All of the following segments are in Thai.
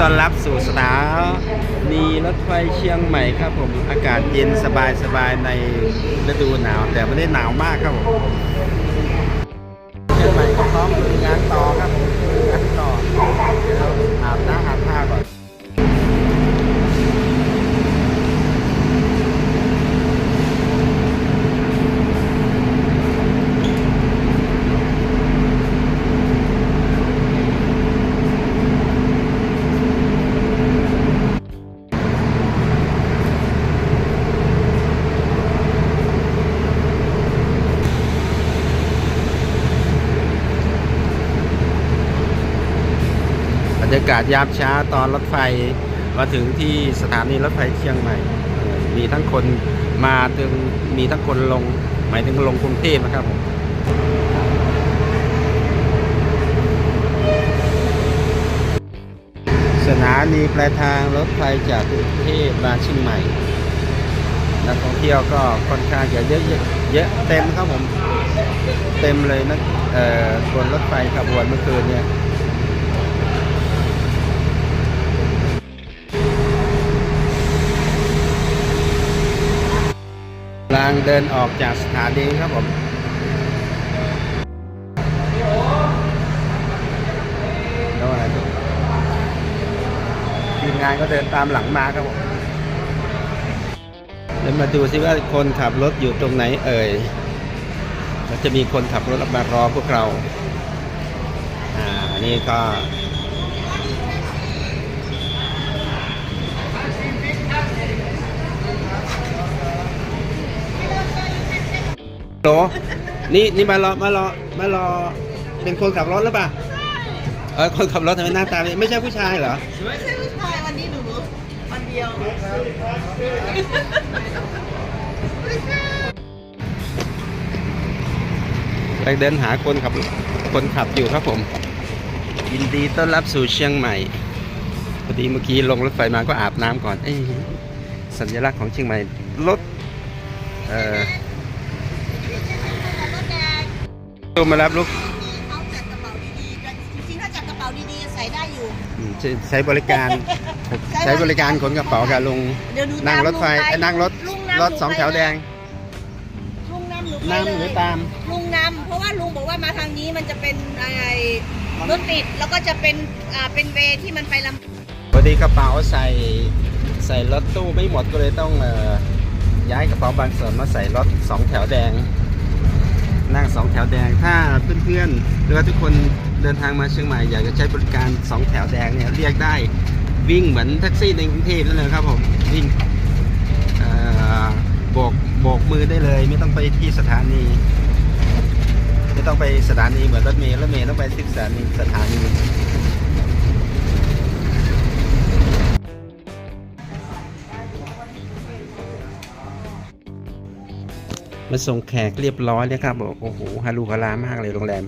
ต้อนรับสู่สถานีรถไฟเชียงใหม่ครับผมอากาศเย็นสบายสบายในฤดูหนาว แต่ไม่ได้หนาวมากครับผม รรยากาศยามเช้าตอนรถไฟมาถึงที่สถานีรถไฟเชียงใหม่ มีทั้งคนมาถึงมีทั้งคนลง หมายถึงลงกรุงเทพนะครับผมสถานีปลายทางรถไฟจากกรุงเทพมาเชียงใหม่นักท่องเที่ยวก็ค่อนข้างจะเยอะเยอะเต็มครับผม เต็มเลยนะเอ่อบนรถไฟขบวนเมื่อคืนเนี่ย ลังเดินออกจากสถานีครับผมแล้วอะไรทีมงานก็เดินตามหลังมาครับผมเดี๋ยวมาดูซิว่าคนขับรถอยู่ตรงไหนเอ่ยแล้วจะมีคนขับรถมารอพวกเรา อ่า นี่ก็ โตนี่นี่มารอมารอมารอเป็นคนขับรถหรือเปล่าเออคนขับรถทำไมหน้าตาไม่ไม่ใช่ผู้ชายเหรอไม่ใช่ผู้ชายวันนี้หนูวันเดียวกำลังเดินหาคนขับคนขับอยู่ครับผม ยินดีต้อนรับสู่เชียงใหม่พอดีเมื่อกี้ลงรถไฟมาก็อาบน้ำก่อนเอ้ยสัญลักษณ์ของเชียงใหม่รถเอ่อ ตัวมารับลูกเขาจัดกระเป๋าดีๆกันจริงๆถ้าจัดกระเป๋าดีๆใส่ได้อยู่ อืมใช้ใช้บริการ ใช้บริการขนกระเป๋ากับลุงเดี๋ยวหนูนั่งรถไฟตามลุงปเอ้ยนั่งรถลุงนำรถสองแถวแดงลุงนำหนูไปนำเลยหรือตาม ลุงนำเพราะว่าลุงบอกว่ามาทางนี้มันจะเป็นอะไรรถติดแล้วก็จะเป็นอ่าเป็นเวย์ที่มันไปลำ พอดีกระเป๋าใส่ใส่รถตู้ไม่หมดก็เลยต้องเอ่อย้ายกระเป๋าบางส่วนมาใส่รถสองแถวแดง นั่งสองแถวแดง ถ้าเพื่อนๆหรือว่าทุกคนเดินทางมาเชียงใหม่อยากจะใช้บริการสองแถวแดงเนี่ยเรียกได้วิ่งเหมือนแท็กซี่ในกรุงเทพนั่นเลยครับผมวิ่งเอ่อโบกโบกมือได้เลย ไม่ต้องไปที่สถานี ไม่ต้องไปสถานีเหมือนรถเมล์รถเมล์ต้องไปที่สถานีสถานี มาส่งแขกเรียบร้อยเลยครับบอกโอ้โหฮาลูฮารามากเลยโรงแรม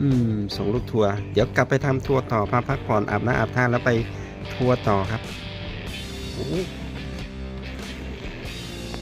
อืม ส่งลูกทัวร์เดี๋ยวกลับไปทำทัวร์ต่อพาพักผ่อนอาบน้ำอาบท่าแล้วไปทัวร์ต่อครับโอ้